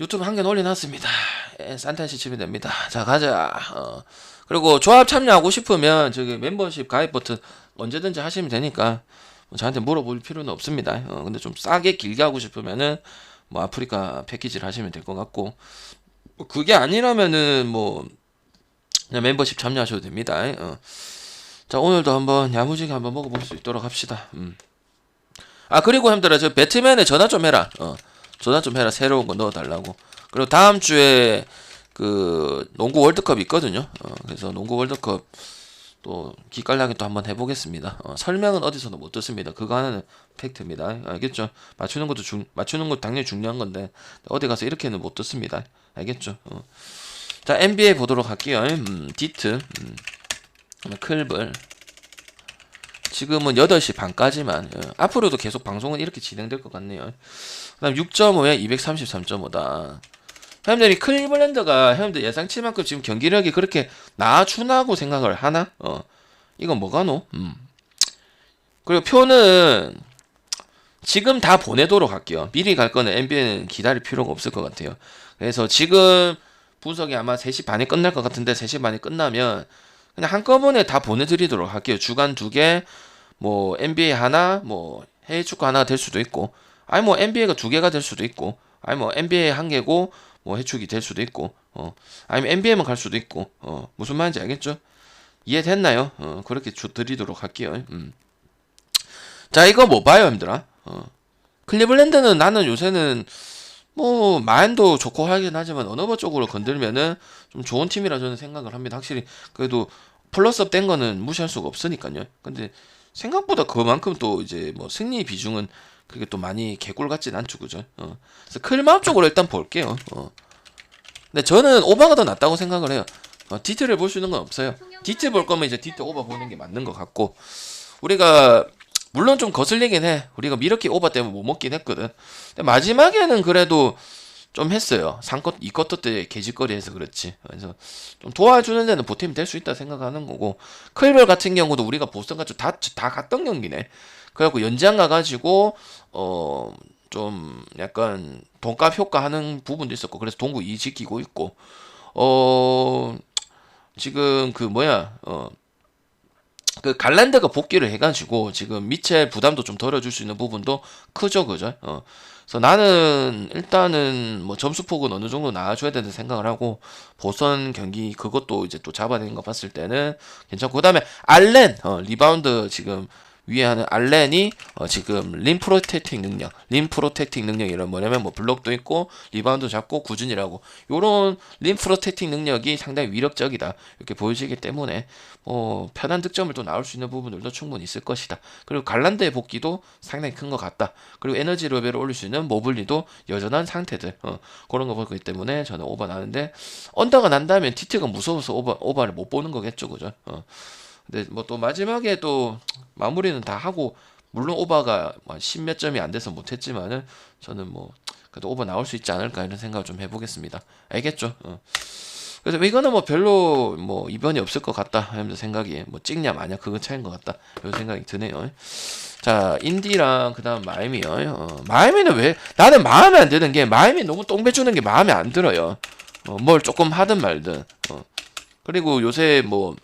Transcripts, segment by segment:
유튜브 한 개 올려놨습니다. 예, 산타시 치면 됩니다. 자 가자. 어. 그리고 조합 참여하고 싶으면 저기 멤버십 가입 버튼 언제든지 하시면 되니까 뭐 저한테 물어볼 필요는 없습니다. 어, 근데 좀 싸게 길게 하고 싶으면은 뭐 아프리카 패키지를 하시면 될 것 같고 뭐 그게 아니라면은 뭐 그냥 멤버십 참여하셔도 됩니다. 어. 자 오늘도 한번 야무지게 한번 먹어볼 수 있도록 합시다. 음. 아 그리고 형들아 저 배트맨에 전화 좀 해라. 어. 전화 좀 해라 새로운 거 넣어달라고. 그리고 다음 주에 그 농구 월드컵 있거든요. 어, 그래서 농구 월드컵 또 기깔나게 또 한번 해보겠습니다. 어, 설명은 어디서도 못 듣습니다. 그거 하나는 팩트입니다. 알겠죠? 맞추는 것도 중 맞추는 것 당연히 중요한 건데 어디 가서 이렇게는 못 듣습니다. 알겠죠? 어. 자 NBA 보도록 할게요. 음, 디트, 음, 클블. 지금은 8시 반까지만. 어, 앞으로도 계속 방송은 이렇게 진행될 것 같네요. 그 다음 6.5에 233.5다. 형님들이 클리블랜드가 형님들 예상치만큼 지금 경기력이 그렇게 나아주나고 생각을 하나? 어. 이건 뭐가 노? 음. 그리고 표는 지금 다 보내도록 할게요. 미리 갈 거는 NBA는 기다릴 필요가 없을 것 같아요. 그래서 지금 분석이 아마 3시 반에 끝날 것 같은데 3시 반에 끝나면 그냥 한꺼번에 다 보내드리도록 할게요. 주간 두 개, 뭐 NBA 하나, 뭐 해외 축구 하나 될 수도 있고, 아니 뭐 NBA가 두 개가 될 수도 있고, 아니 뭐 NBA 한 개고 뭐 해축이 될 수도 있고, 어, 아니면 NBA만 갈 수도 있고, 어, 무슨 말인지 알겠죠? 이해됐나요? 어, 그렇게 주 드리도록 할게요. 음. 자, 이거 뭐 봐요, 힘들아? 어. 클리블랜드는 나는 요새는 뭐 마인도 좋고 하긴 하지만 어느 쪽으로 건들면은 좀 좋은 팀이라 저는 생각을 합니다. 확실히 그래도 플러스업 된 거는 무시할 수가 없으니까요. 근데 생각보다 그만큼 또 이제 뭐 승리 비중은 그게 또 많이 개꿀 같진 않죠, 그죠? 어. 그래서 클마업 쪽으로 일단 볼게요. 어. 근데 저는 오버가 더 낫다고 생각을 해요. 어, 디트를 볼 수 있는 건 없어요. 디트 볼 거면 이제 디트 오버 보는 게 맞는 것 같고 우리가 물론 좀 거슬리긴 해. 우리가 미러키 오버 때문에 못 먹긴 했거든. 근데 마지막에는 그래도 좀 했어요. 3쿼터, 2쿼터 때 개짓거리해서 그렇지. 그래서 좀 도와주는 데는 보탬이 될 수 있다 생각하는 거고 클벨 같은 경우도 우리가 보스턴 같이 다, 다 갔던 경기네. 그래갖고 연장 가가지고 어 좀 약간 돈값 효과 하는 부분도 있었고 그래서 동구 이 지키고 있고 어 지금 그 뭐야 어 그 갈란드가 복귀를 해가지고 지금 미첼 부담도 좀 덜어줄 수 있는 부분도 크죠, 그죠? 어. 그래서 나는 일단은 뭐 점수 폭은 어느 정도 나와줘야 된다 생각을 하고 보선 경기 그것도 이제 또 잡아내는 거 봤을 때는 괜찮고 그다음에 알렌 어, 리바운드 지금 위에 하는 알렌이 어, 지금 림 프로텍팅 능력, 림 프로텍팅 능력이란 뭐냐면 뭐 블록도 있고 리바운드 잡고 구준이라고 요런 림 프로텍팅 능력이 상당히 위력적이다 이렇게 보여지기 때문에 뭐 편한 득점을 또 나올 수 있는 부분들도 충분히 있을 것이다. 그리고 갈란드의 복귀도 상당히 큰 것 같다. 그리고 에너지 레벨을 올릴 수 있는 모블리도 여전한 상태들 어, 그런 거 보기 때문에 저는 오버 나는데 언더가 난다면 디트가 무서워서 오버 오버를 못 보는 거겠죠, 그죠? 어. 근데 뭐 또 마지막에 또 마무리는 다 하고 물론 오버가 뭐 십몇 점이 안 돼서 못했지만은 저는 뭐 그래도 오버 나올 수 있지 않을까 이런 생각을 좀 해보겠습니다. 알겠죠? 어. 그래서 이거는 뭐 별로 뭐 이변이 없을 것 같다 하면서 생각이 뭐 찍냐 마냐 그건 차이인 것 같다 이런 생각이 드네요. 자 인디랑 그다음 마이미요. 어, 마이미는 왜 나는 마음에 안 드는 게 마이미 너무 똥배 주는 게 마음에 안 들어요. 어, 뭘 조금 하든 말든. 어. 그리고 요새 뭐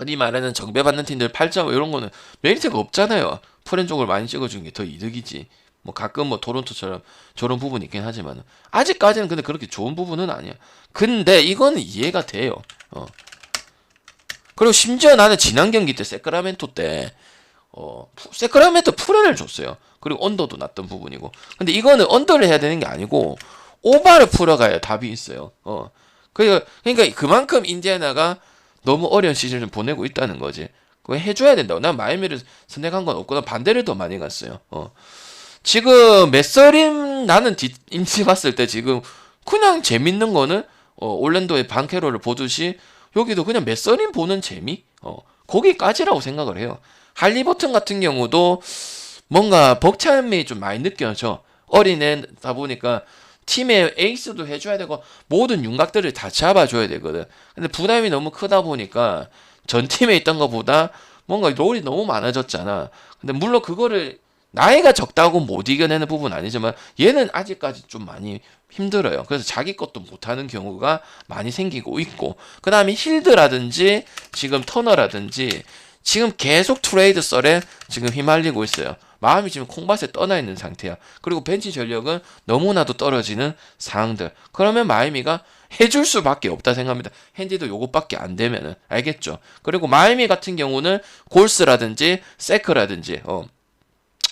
흔히 말하는 정배받는 팀들 8점 이런 거는 메리트가 없잖아요. 프렌 쪽을 많이 찍어주는 게 더 이득이지. 뭐 가끔 뭐 토론토처럼 저런 부분이 있긴 하지만 아직까지는 근데 그렇게 좋은 부분은 아니야. 근데 이거는 이해가 돼요. 어. 그리고 심지어 나는 지난 경기 때 세크라멘토 때 어, 푸- 세크라멘토 프렌을 줬어요. 그리고 언더도 났던 부분이고. 근데 이거는 언더를 해야 되는 게 아니고 오바를 풀어가야 답이 있어요. 어. 그러니까 그러니까 그만큼 인디애나가 너무 어려운 시즌을 보내고 있다는 거지. 그거 해줘야 된다고. 난 마이미를 선택한 건 없고, 난 반대를 더 많이 갔어요. 어. 지금 메서림 나는 뒷, 인지 봤을 때 지금 그냥 재밌는 거는 어, 올랜도의 반케로를 보듯이 여기도 그냥 메서림 보는 재미? 어, 거기까지라고 생각을 해요. 할리버튼 같은 경우도 뭔가 벅참이 좀 많이 느껴져. 어린애다 보니까 팀의 에이스도 해줘야 되고 모든 윤곽들을 다 잡아줘야 되거든. 근데 부담이 너무 크다 보니까 전 팀에 있던 것보다 뭔가 롤이 너무 많아졌잖아. 근데 물론 그거를 나이가 적다고 못 이겨내는 부분은 아니지만 얘는 아직까지 좀 많이 힘들어요. 그래서 자기 것도 못하는 경우가 많이 생기고 있고 그 다음에 힐드라든지 지금 터너라든지 지금 계속 트레이드 썰에 지금 휘말리고 있어요. 마음이 지금 콩밭에 떠나 있는 상태야. 그리고 벤치 전력은 너무나도 떨어지는 상황들. 그러면 마이미가 해줄 수밖에 없다 생각합니다. 핸디도 요것밖에 안 되면은 알겠죠. 그리고 마이미 같은 경우는 골스라든지 세크라든지 어.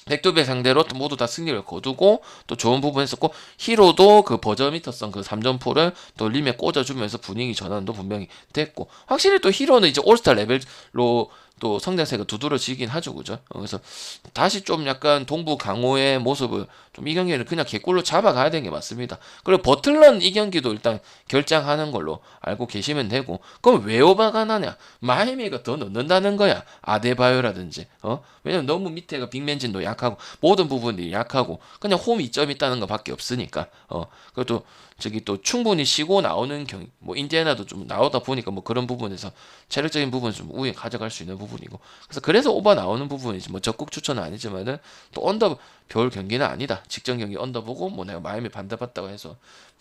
백두배 상대로 또 모두 다 승리를 거두고 또 좋은 부분 했었고 히로도 그 버저미터성 그 3점포를 또 림에 꽂아주면서 분위기 전환도 분명히 됐고 확실히 또 히로는 이제 올스타 레벨로 또 성장세가 두드러지긴 하죠. 그죠? 어, 그래서 다시 좀 약간 동부 강호의 모습을 좀 이 경기는 그냥 개꿀로 잡아가야 되는 게 맞습니다. 그리고 버틀런 이 경기도 일단 결장하는 걸로 알고 계시면 되고 그럼 왜 오바가 나냐? 마이미가 더 넣는다는 거야. 아데바요라든지 어? 왜냐면 너무 밑에가 빅맨진도 약하고 모든 부분이 약하고 그냥 홈 2점 있다는 것밖에 없으니까 어? 그것도 저기 또 충분히 쉬고 나오는 경기 뭐 인디애나도 좀 나오다 보니까 뭐 그런 부분에서 체력적인 부분 좀 우위에 가져갈 수 있는 부분이고. 그래서 그래서 오버 나오는 부분이지. 뭐 적극 추천은 아니지만은 또 언더 별 경기는 아니다. 직전 경기 언더 보고 뭐 내가 마음이 반대받다고 해서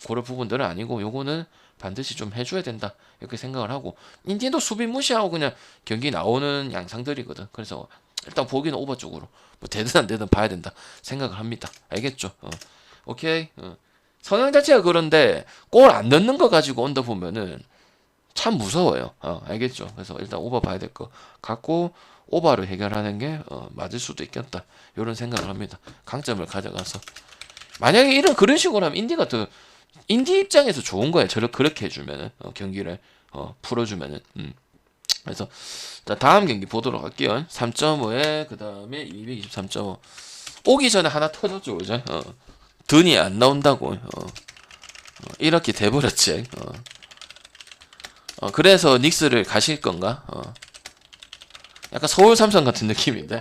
그런 부분들은 아니고 요거는 반드시 좀 해줘야 된다. 이렇게 생각을 하고. 인디도 수비 무시하고 그냥 경기 나오는 양상들이거든. 그래서 일단 보기는 오버 쪽으로. 뭐 되든 안 되든 봐야 된다 생각을 합니다. 알겠죠? 어. 오케이? 어. 성향 자체가 그런데 골 안 넣는 거 가지고 언더 보면은 참 무서워요. 어, 알겠죠? 그래서 일단 오버 봐야 될 거 갖고 오버를 해결하는 게 어, 맞을 수도 있겠다. 이런 생각을 합니다. 강점을 가져가서 만약에 이런 그런 식으로 하면 인디가 더 인디 입장에서 좋은 거예요. 저를 그렇게 해주면은 어, 경기를 어, 풀어주면은. 음. 그래서 자, 다음 경기 보도록 할게요. 3.5에 그 다음에 223.5 오기 전에 하나 터졌죠, 그죠? 어. 든이 안 나온다고 어. 어, 이렇게 돼버렸지 어. 어, 그래서 닉스를 가실 건가 어. 약간 서울 삼성 같은 느낌인데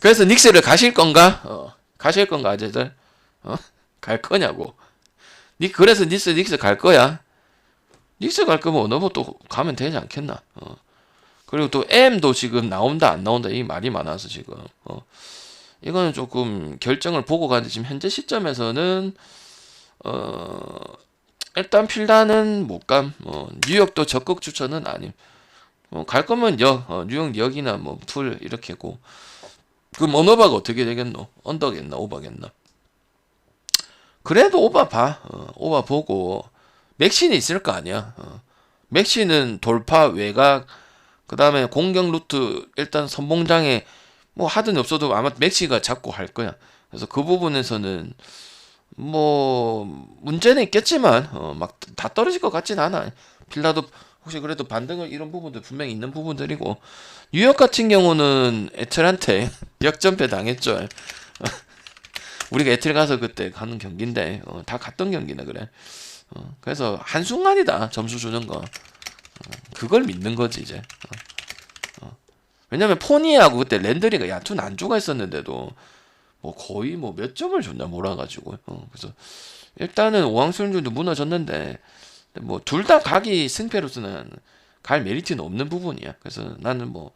그래서 닉스를 가실 건가 어. 가실 건가 아재들 어? 갈 거냐고 닉 그래서 닉스 닉스 갈 거야 닉스 갈 거면 어느부 또 가면 되지 않겠나 어. 그리고 또 M도 지금 나온다 안 나온다 이 말이 많아서 지금 어. 이거는 조금 결정을 보고 가는데 지금 현재 시점에서는 어 일단 필라는 못 감. 뭐 뉴욕도 적극 추천은 아님. 뭐 갈 거면 역 어, 뉴욕 역이나 뭐 풀 이렇게고. 그럼 언어바가 어떻게 되겠노? 언더겠나? 오바겠나? 그래도 오바 봐. 어, 오바 보고. 맥신이 있을 거 아니야. 어. 맥신은 돌파 외곽 그 다음에 공격 루트 일단 선봉장에 뭐 하든 없어도 아마 맥시가 잡고 할 거야. 그래서 그 부분에서는 뭐 문제는 있겠지만 어, 막 다 떨어질 것 같진 않아. 필라도 혹시 그래도 반등을 이런 부분들 분명히 있는 부분들이고 뉴욕 같은 경우는 애틀한테 역전패 당했죠. 우리가 애틀 가서 그때 가는 경기인데 어, 다 갔던 경기네 그래. 어, 그래서 한 순간이다 점수 주는 거. 어, 그걸 믿는 거지 이제. 왜냐면 포니하고 그때 랜드리가 야투 난조가 있었는데도 뭐 거의 뭐 몇 점을 줬나 몰아가지고 어, 그래서 일단은 오왕수준도 무너졌는데 뭐 둘 다 각이 승패로서는 갈 메리트는 없는 부분이야. 그래서 나는 뭐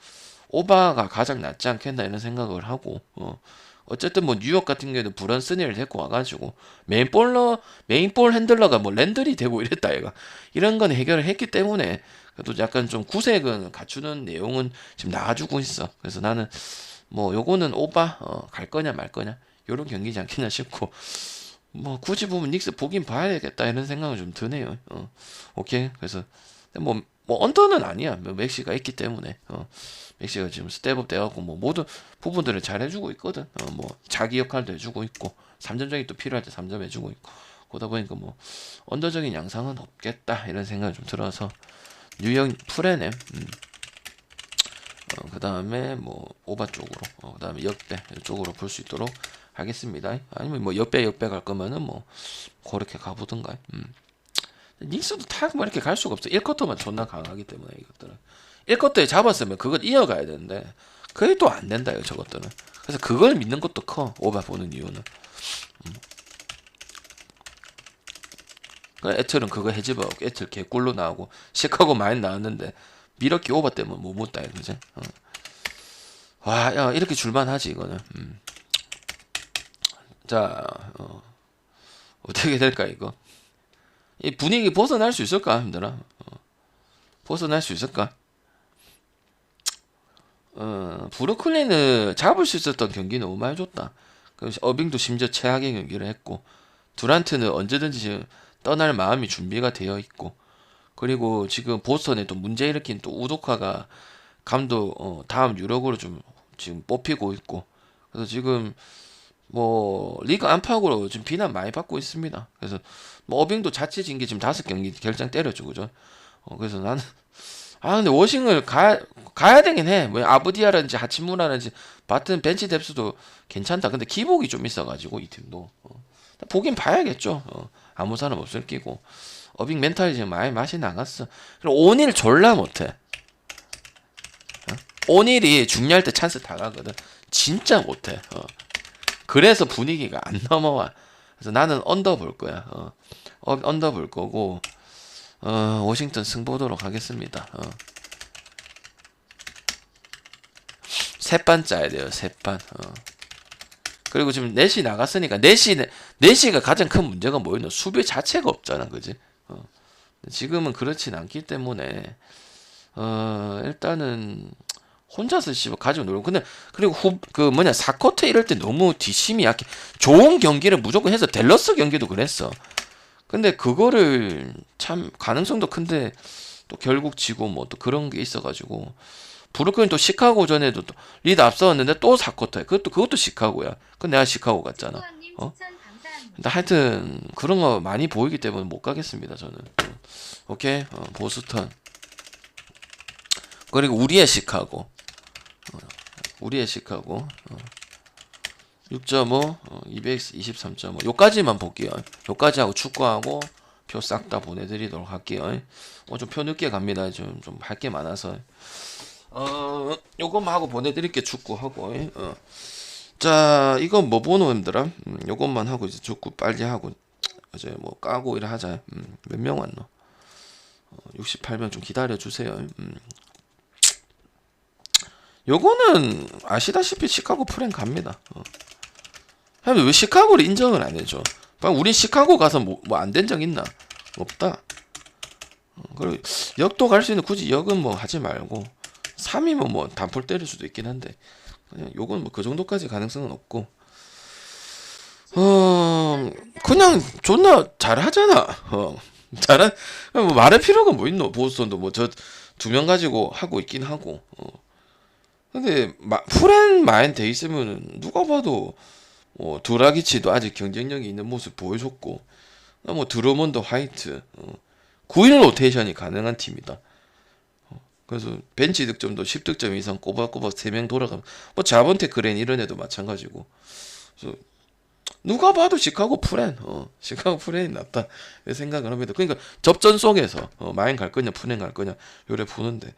오바가 가장 낫지 않겠나 이런 생각을 하고 어. 어쨌든 뭐 뉴욕 같은 경우에도 브런스니를 데리고 와가지고 메인 볼러 메인 볼 핸들러가 뭐 랜들이 되고 이랬다 얘가 이런 건 해결을 했기 때문에 그래도 약간 좀 구색은 갖추는 내용은 지금 나와주고 있어. 그래서 나는 뭐 요거는 오바 어, 갈 거냐 말 거냐 요런 경기지 않겠냐 싶고 뭐 굳이 보면 닉스 보긴 봐야겠다 이런 생각은 좀 드네요. 어, 오케이 그래서 뭐, 뭐 언더는 아니야. 뭐 맥시가 있기 때문에 어, 맥시가 지금 스텝업 돼갖고 뭐 모든 부분들을 잘 해주고 있거든. 어, 뭐 자기 역할도 해주고 있고 3점적이 또 필요할 때 3점 해주고 있고 그러다 보니까 뭐 언더적인 양상은 없겠다 이런 생각이 좀 들어서 뉴욕 프레넴 음. 어, 그 다음에 뭐 오바 쪽으로 어, 그 다음에 역배 쪽으로 볼 수 있도록 하겠습니다. 아니면 뭐 역배 역배 갈 거면은 뭐 그렇게 가보든가 음. 닉스도 탁뭐 이렇게 갈 수가 없어. 1쿼터만 존나 강하기 때문에 이것들은. 1쿼터에 잡았으면 그걸 이어가야 되는데 그게 또 안 된다요 저것들은. 그래서 그걸 믿는 것도 커 오바 보는 이유는. 음. 그 애틀은 그거 해집어갖고 애틀 개꿀로 나오고 시카고 많이 나왔는데 미러키 오버 때문에 못 못다 그지? 어. 와, 야, 이렇게 줄만하지 이거는. 음. 자, 어, 어떻게 될까 이거? 이 분위기 벗어날 수 있을까, 힘들어? 어, 벗어날 수 있을까? 어, 브루클린을 잡을 수 있었던 경기 너무 많이 줬다. 그래서 어빙도 심지어 최악의 경기를 했고, 두란트는 언제든지 지금 떠날 마음이 준비가 되어 있고, 그리고 지금 보스턴에 또 문제 일으킨 또 우도카가 감독 어, 다음 유력으로 좀 지금 뽑히고 있고, 그래서 지금 뭐 리그 안팎으로 지금 비난 많이 받고 있습니다. 그래서 뭐 어빙도 자체 징계 지금 다섯 경기 결장 때렸죠, 그죠? 어, 그래서 나는 아 근데 워싱을 가 가야 되긴 해. 뭐 아부디아라든지 하치무라든지 바튼 벤치 뎁스도 괜찮다. 근데 기복이 좀 있어가지고 이 팀도 어, 보긴 봐야겠죠. 어, 아무 사람 없을 끼고 어빙 멘탈이 지금 많이 맛이 나갔어. 그리고 오닐 졸라 못해. 어? 오닐이 중요할 때 찬스 다 가거든. 진짜 못해. 어. 그래서 분위기가 안 넘어와. 그래서 나는 언더 볼 거야. 어. 어, 언더 볼 거고 어, 워싱턴 승 보도록 하겠습니다. 어. 세판 짜야 돼요. 세판. 어. 그리고 지금 넷이 나갔으니까 넷이 넷이가 가장 큰 문제가 뭐였노? 수비 자체가 없잖아, 그지? 어. 지금은 그렇진 않기 때문에 어, 일단은 혼자서 씨발 가지고 놀고 근데 그리고 후 그 뭐냐 사쿼터 이럴 때 너무 뒷심이 약해 좋은 경기를 무조건 해서 델러스 경기도 그랬어 근데 그거를 참 가능성도 큰데 또 결국 지고 뭐 또 그런 게 있어가지고 브루클린 또 시카고 전에도 또 리드 앞서왔는데 또 사쿼터야 그것도 그것도 시카고야. 그 내가 시카고 갔잖아. 어? 근데 하여튼 그런 거 많이 보이기 때문에 못 가겠습니다 저는. 어. 오케이? 어, 보스턴. 그리고 우리의 시카고. 어, 우리의 시카고. 어. 6.5 어, 223.5 요까지만 볼게요. 요까지 하고 축구하고 표 싹 다 보내드리도록 할게요. 어, 좀 표 늦게 갑니다. 좀 좀 할 게 많아서 어 요것만 하고 보내드릴게 축구하고 어. 자, 이건 뭐 보노 힘들어? 음, 요것만 하고 이제 축구 빨리 하고 이제 뭐 까고 이래 하자. 음, 몇명 왔노? 어, 68명 좀 기다려 주세요. 음. 요거는 아시다시피 시카고 프랭 갑니다. 어. 하면 왜 시카고를 인정을 안 해줘? 방 우린 시카고 가서 뭐 안 된 적 있나? 없다. 어, 그리고 역도 갈 수 있는 굳이 역은 뭐 하지 말고 3이면 뭐 단폴 때릴 수도 있긴 한데 그냥 요건 뭐 그 정도까지 가능성은 없고. 어 그냥 존나 잘하잖아. 어 잘한 뭐 말할 필요가 뭐 있노? 보스턴도 뭐 저 두 명 가지고 하고 있긴 하고. 어. 근데 마, 프렌 마인 돼 있으면은 누가 봐도 뭐 두라기치도 아직 경쟁력이 있는 모습 보여줬고. 뭐 드로먼드 화이트 어, 9일 로테이션이 가능한 팀이다 그래서 벤치 득점도 10득점 이상 꼬박꼬박 3명 돌아가면 뭐 자본테 그랜 이런 애도 마찬가지고. 그래서 누가 봐도 시카고 프렌 어 시카고 프렌이 낫다. 이 생각을 합니다. 그러니까 접전 속에서 어, 마인 갈 거냐 프렌 갈 거냐 요래 보는데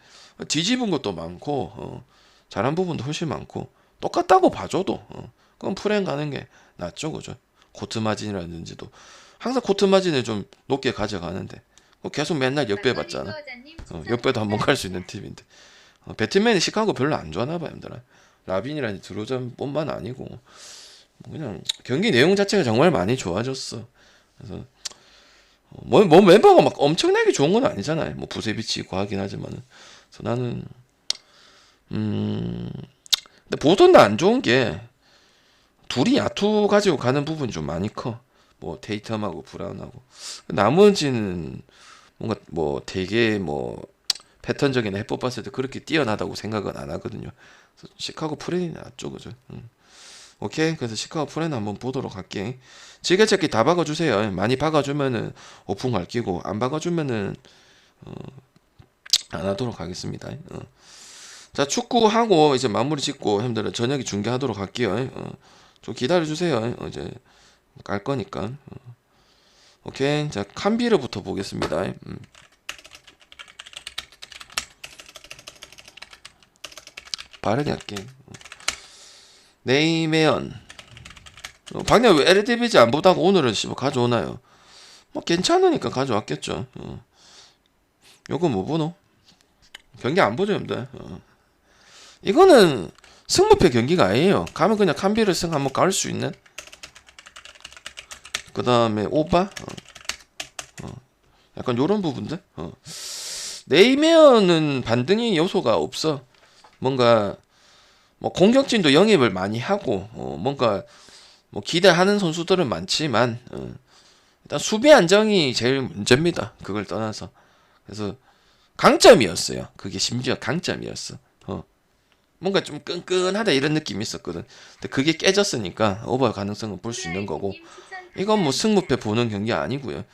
뒤집은 것도 많고 어, 잘한 부분도 훨씬 많고 똑같다고 봐줘도 어, 그럼 프렌 가는 게 낫죠 그죠? 코트 마진이라든지도. 항상 코트 마진을 좀 높게 가져가는데. 뭐 계속 맨날 역배 받잖아. 투어자님 어, 역배도 한번 갈 수. 있는 팀인데. 어, 배트맨이 시카고 별로 안 좋아하나 봐요 힘들어 라빈이라니 드로전뿐만 아니고. 뭐 그냥 경기 내용 자체가 정말 많이 좋아졌어. 그래서 어, 뭐, 뭐 멤버가 막 엄청나게 좋은 건 아니잖아요. 뭐 부세비치 있고 하긴 하지만은. 그래서 나는 음 근데 보ton도 안 좋은 게 둘이 야투 가지고 가는 부분이 좀 많이 커 뭐 테이텀하고 브라운하고. 나머지는 뭔가 뭐 되게 뭐 패턴적인 해법 봤을 때 그렇게 뛰어나다고 생각은 안 하거든요. 시카고 프렌이 낫죠, 그죠? 음. 오케이, 그래서 시카고 프렌 한번 보도록 할게. 지게찾기 다 박아주세요. 많이 박아주면은 오픈 갈 끼고 안 박아주면은 어, 안 하도록 하겠습니다. 어. 자 축구하고 이제 마무리 짓고 형들은 저녁에 중계하도록 할게요. 어. 좀 기다려 주세요. 어, 이제 깔 거니까. 어. 오케이. 자, 캄비르부터 보겠습니다. 음. 빠르게 할게. 네이메언. 어, 방금 왜 LDBG 안 보다가 오늘은 씨뭐 가져오나요? 뭐 괜찮으니까 가져왔겠죠. 어. 요거 뭐 보노? 경기 안 보죠, 여러분들. 어. 이거는 승부패 경기가 아니에요. 가면 그냥 캄비르 승 한번 깔수 있는. 그 다음에 오바 어. 어. 약간 요런 부분들 어. 네이메어는 반등의 요소가 없어 뭔가 뭐 공격진도 영입을 많이 하고 어, 뭔가 뭐 기대하는 선수들은 많지만 어, 일단 수비 안정이 제일 문제입니다. 그걸 떠나서 그래서 강점이었어요. 그게 심지어 강점이었어. 어. 뭔가 좀 끈끈하다 이런 느낌이 있었거든. 근데 그게 깨졌으니까 오버 가능성은 볼 수 있는 거고 이건 뭐 승무패 보는 경기 아니고요.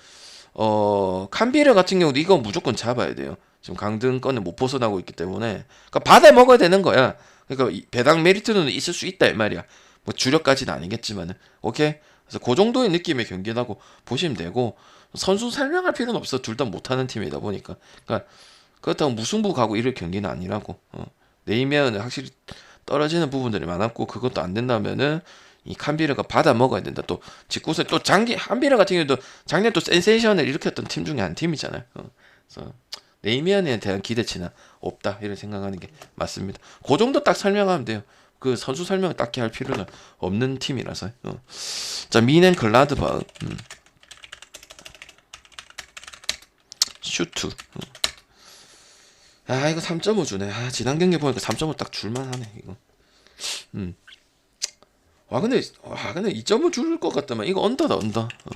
어 캄비르 같은 경우도 이거 무조건 잡아야 돼요. 지금 강등권을 못 벗어나고 있기 때문에 그러니까 받아 먹어야 되는 거야. 이 배당 메리트는 있을 수 있다 이 말이야. 뭐 주력까지는 아니겠지만은 오케이. 그래서 그 정도의 느낌의 경기라고 보시면 되고 선수 설명할 필요는 없어. 둘 다 못하는 팀이다 보니까. 그러니까 그렇다고 무승부 가고 이럴 경기는 아니라고. 어. 내이면 확실히 떨어지는 부분들이 많았고 그것도 안 된다면은 이 캄비르가 받아 먹어야 된다. 또 직구세 또 장기 캄비르 같은 경우도 작년 또 센세이션을 일으켰던 팀 중에 한 팀이잖아요. 어. 그래서 네이미안에 대한 기대치는 없다 이런 생각하는 게 맞습니다. 그 정도 딱 설명하면 돼요. 그 선수 설명 딱히 할 필요는 없는 팀이라서. 어. 자 미넨 글라드바흐 음. 슈트. 음. 아 이거 3.5 주네. 아 지난 경기 보니까 3.5 딱 줄만하네 이거. 음. 와 근데 와 근데 2.5줄것 같다만 이거 언더다 언더. 어.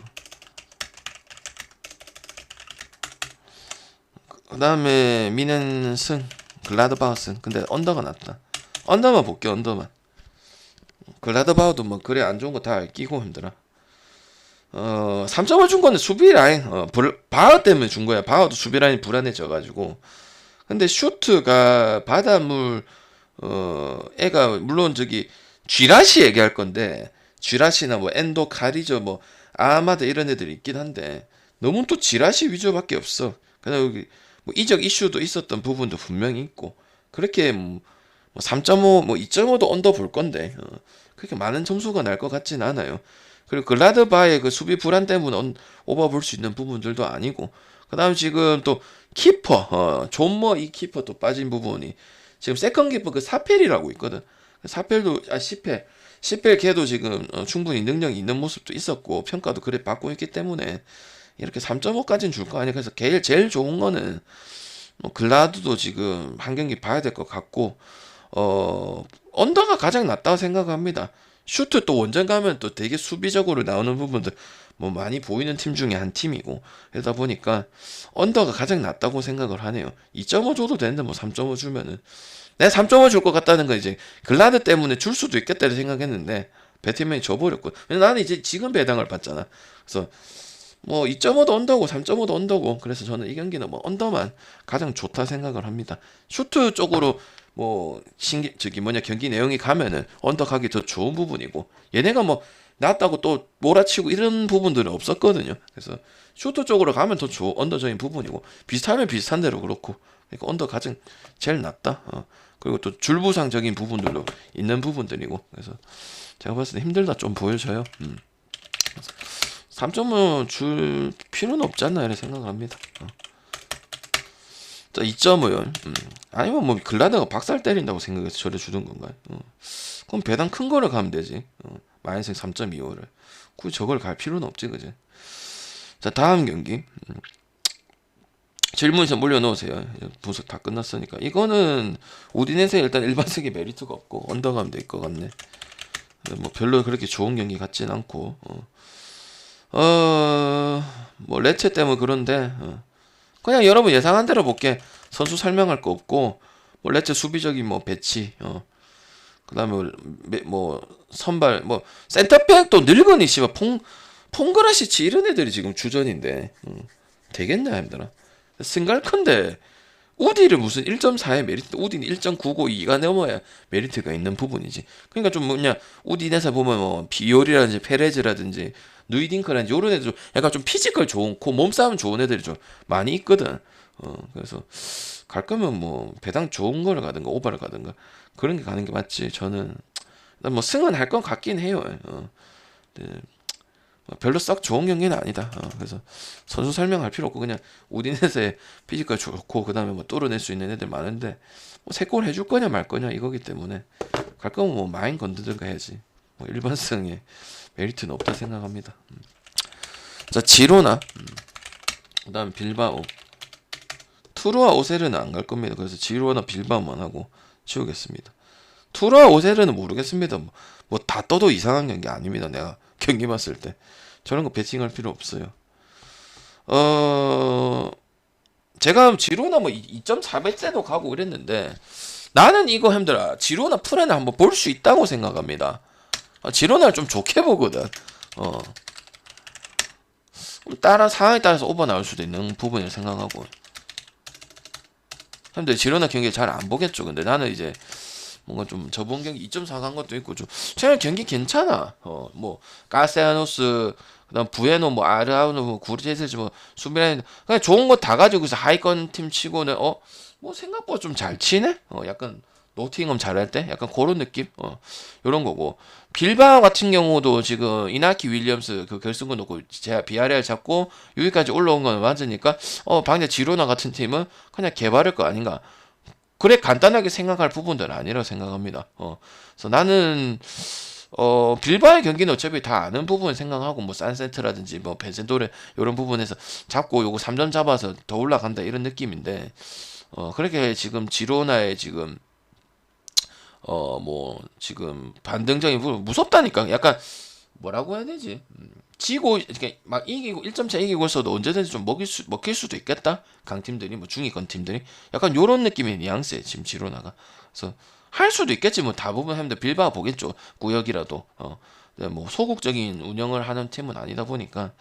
그 다음에 미넨 승 글라드바흐 승. 근데 언더가 낫다. 언더만 볼게 언더만. 글라드바흐도 뭐 그래 안 좋은 거 다 끼고 힘들어. 어3.5준 거는 수비 라인 어 불, 바흐 때문에 준 거야. 바흐도 수비 라인이 불안해져 가지고. 근데 슈트가 바닷물 어 애가 물론 저기 쥐라시 얘기할 건데 쥐라시나 뭐 엔도 카리저 뭐 아마드 이런 애들이 있긴 한데 너무 또 지라시 위주밖에 없어. 그다음 여기 뭐 이적 이슈도 있었던 부분도 분명히 있고 그렇게 뭐 3.5, 뭐 2.5도 언더 볼 건데 어, 그렇게 많은 점수가 날 것 같지는 않아요. 그리고 글라드바의 그 수비 불안 때문에 언- 오버 볼 수 있는 부분들도 아니고 그다음 지금 또 키퍼 어, 존머 이 키퍼 또 빠진 부분이 지금 세컨 키퍼 그 사펠이라고 있거든. 사펠도 아 시펠 시펠 걔도 지금 어, 충분히 능력이 있는 모습도 있었고 평가도 그래 받고 있기 때문에 이렇게 3.5까지는 줄 거 아니야. 그래서 제일 제일 좋은 거는 뭐 글라드도 지금 한 경기 봐야 될 것 같고 어 언더가 가장 낫다고 생각합니다. 슈트 또 원정 가면 또 되게 수비적으로 나오는 부분들 뭐 많이 보이는 팀 중에 한 팀이고 그러다 보니까 언더가 가장 낫다고 생각을 하네요. 2.5 줘도 되는데 뭐 3.5 주면은 내가 3.5줄것 같다는 건 이제 글라드 때문에 줄 수도 있겠다 생각했는데 배트맨이 줘버렸고 나는 이제 지금 배당을 받잖아. 그래서 뭐 2.5도 언더고 3.5도 언더고 그래서 저는 이 경기는 뭐 언더만 가장 좋다 생각을 합니다. 슈트 쪽으로 뭐 신기 저기 뭐냐 경기 내용이 가면은 언더 가기 더 좋은 부분이고 얘네가 뭐 낫다고 또 몰아치고 이런 부분들은 없었거든요. 그래서 슈트 쪽으로 가면 더 좋은 언더적인 부분이고 비슷하면 비슷한 대로 그렇고 그러니까 언더 가장 제일 낫다. 어. 그리고 또 줄부상적인 부분들도 있는 부분들이고 그래서 제가 봤을 때 힘들다 좀 보여져요. 음. 3점은 줄 필요는 없지 않나 이런 생각을 합니다. 어. 자, 2.5요. 음. 아니면 뭐 글라드가 박살 때린다고 생각해서 저래 주는 건가요? 어. 그럼 배당 큰 거를 가면 되지. 어. 마이너스 3.25를. 굳이 저걸 갈 필요는 없지, 그지? 자, 다음 경기. 음. 질문 좀 올려놓으세요. 이제 분석 다 끝났으니까. 이거는 우디넷에 일단 일반석이 메리트가 없고 될것 같네. 뭐 별로 그렇게 좋은 경기 같진 않고. 어. 어, 뭐, 레체 때문에 그런데, 어. 그냥 여러분 예상한 대로 볼게. 선수 설명할 거 없고, 뭐, 레체 수비적인 뭐, 배치, 어. 그 다음에 뭐, 선발, 뭐, 센터백 또 늙은이, 씨발, 퐁, 퐁그라시치 이런 애들이 지금 주전인데, 음, 되겠냐, 힘들어. 승갈컨대, 우디를 무슨 1.4의 메리트, 우디는 1.952가 넘어야 메리트가 있는 부분이지. 그러니까 좀 뭐냐, 우디네서 보면 뭐, 비올이라든지 페레즈라든지, 누이딩크라든지 요런 애들 좀 약간 좀 피지컬 좋고 몸싸움 좋은 애들이 좀 많이 있거든. 어, 그래서 갈 거면 뭐 배당 좋은 거를 가든가 오바를 가든가 그런 게 가는 게 맞지. 저는 뭐 승은 할 건 같긴 해요. 어. 뭐 별로 썩 좋은 경기는 아니다. 어, 그래서 선수 설명할 필요 없고 그냥 우디넷에 피지컬 좋고 그다음에 뭐 뚫어낼 수 있는 애들 많은데 뭐세골 해줄 거냐 말 거냐 이거기 때문에 갈 거면 뭐 마인 건드든가 해야지. 뭐 일반성에 메리트는 없다 생각합니다. 음. 자 지로나 음. 그다음 빌바오 투르와 오세르는 안갈 겁니다. 그래서 지로나 빌바오만 하고 치우겠습니다. 투르와 오세르는 모르겠습니다. 뭐 다 떠도 이상한 경기 아닙니다. 내가 경기 봤을 때 저런 거 배팅할 필요 없어요. 어 제가 지로나 뭐 2.4배째도 가고 그랬는데 나는 이거 힘들어. 지로나 프레는 한번 볼 수 있다고 생각합니다. 아, 지로나를 좀 좋게 보거든. 어. 따라 상황에 따라서 오버 나올 수도 있는 부분을 생각하고. 근데 지로나 경기 잘 안 보겠죠. 근데 나는 이제 뭔가 좀 저번 경기 2.4 간 것도 있고 좀 최근 경기 괜찮아. 어, 뭐 가세아노스 그다음 부에노 뭐 아르아우노 뭐 구르제스 뭐 수비라인 그냥 좋은 거 다 가지고 있어 하이건 팀 치고는 어 뭐 생각보다 좀 잘 치네. 어 약간 노팅엄 잘할 때 약간 그런 느낌. 어 요런 거고 빌바오 같은 경우도 지금 이나키 윌리엄스 그 결승권 놓고 제가 비아레알 잡고 여기까지 올라온 건 맞으니까 어 방금 지로나 같은 팀은 그냥 개발할 거 아닌가. 그래 간단하게 생각할 부분들은 아니라 생각합니다. 어, 그래서 나는 어 빌바의 경기는 어차피 다 아는 부분 생각하고 뭐 산센트라든지 뭐 벤센도레 이런 부분에서 잡고 요거 3점 잡아서 더 올라간다 이런 느낌인데 어 그렇게 지금 지로나의 지금 어 뭐 지금 반등적인 부분 무섭다니까 약간 뭐라고 해야 되지? 음, 지고 이렇게 막 이기고 1점 차 이기고 있어도 언제든지 좀 먹일 수 먹힐 수도 있겠다. 강팀들이 뭐 중위권 팀들이 약간 요런 느낌의 뉘앙스에 지금 지로나가. 그래서 할 수도 있겠지 뭐 대부분 사람들 빌바 보겠죠. 구역이라도. 어. 근데 뭐 소극적인 운영을 하는 팀은 아니다 보니까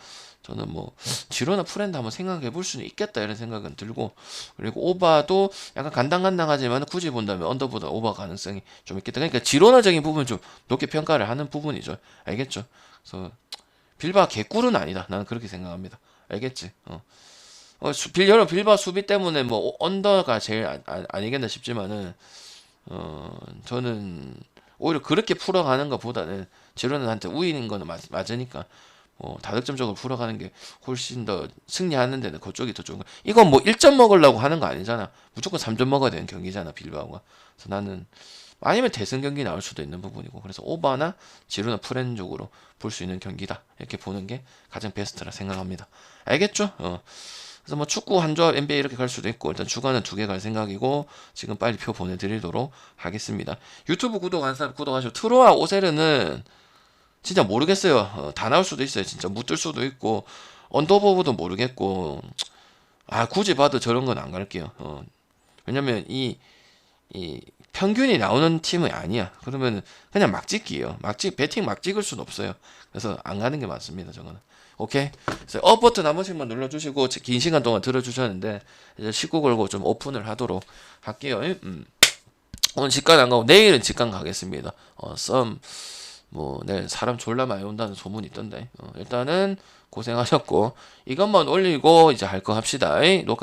저는 뭐 지로나 프렌드 한번 생각해 볼 수는 있겠다 이런 생각은 들고 그리고 오바도 약간 간당간당하지만 굳이 본다면 언더보다 오바 가능성이 좀 있겠다. 그러니까 지로나적인 부분 좀 높게 평가를 하는 부분이죠. 알겠죠? 그래서 빌바 개꿀은 아니다. 나는 그렇게 생각합니다. 알겠지? 어. 어, 수, 빌, 여러분 빌바 수비 때문에 뭐 오- 언더가 제일 아, 아, 아 니겠나 싶지만은 어 저는 오히려 그렇게 풀어가는 것보다는 지로나한테 우위는 거는 맞, 맞으니까 뭐 다득점적으로 풀어가는 게 훨씬 더 승리하는 데는 그쪽이 더 좋은 거. 이건 뭐 1점 먹으려고 하는 거 아니잖아. 무조건 3점 먹어야 되는 경기잖아 빌바오가. 그래서 나는 아니면 대승 경기 나올 수도 있는 부분이고 그래서 오바나 지루나 프렌 쪽으로 볼 수 있는 경기다 이렇게 보는 게 가장 베스트라 생각합니다 알겠죠? 어. 그래서 뭐 축구 한 조합 NBA 이렇게 갈 수도 있고 일단 주간은 두 개 갈 생각이고 지금 빨리 표 보내드리도록 하겠습니다 유튜브 구독 한 사람 구독하시고 트로와 오세르는 진짜 모르겠어요 어, 다 나올 수도 있어요 진짜 묻을 수도 있고 언더버브도 모르겠고 아 굳이 봐도 저런 건 안 갈게요 어. 왜냐면 이 이 평균이 나오는 팀은 아니야. 그러면 그냥 막 찍기예요. 막 찍, 배팅 막 찍을 수는 없어요. 그래서 안 가는 게 맞습니다. 저거는. 오케이. 그래서 업 버튼 한 번씩만 눌러주시고 긴 시간 동안 들어주셨는데 이제 19 걸고 좀 오픈을 하도록 할게요. 음. 오늘 직관 안 가고 내일은 직관 가겠습니다. 어, 썸. 뭐 내일 사람 졸라 많이 온다는 소문이 있던데 어, 일단은 고생하셨고 이것만 올리고 이제 할 거 합시다. 녹화